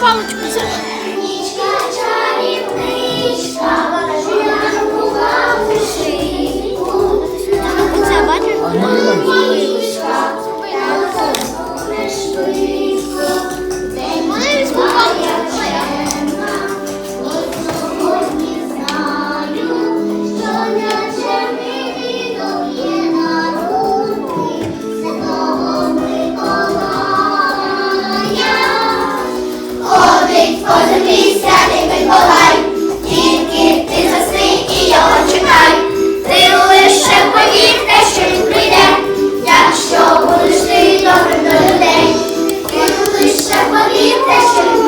pahalı çıkmışım. Позитий святий Миколай, тільки ти засни і його чекай. Ти лише повір те, що він прийде, якщо будеш ти добрим до лише повір те.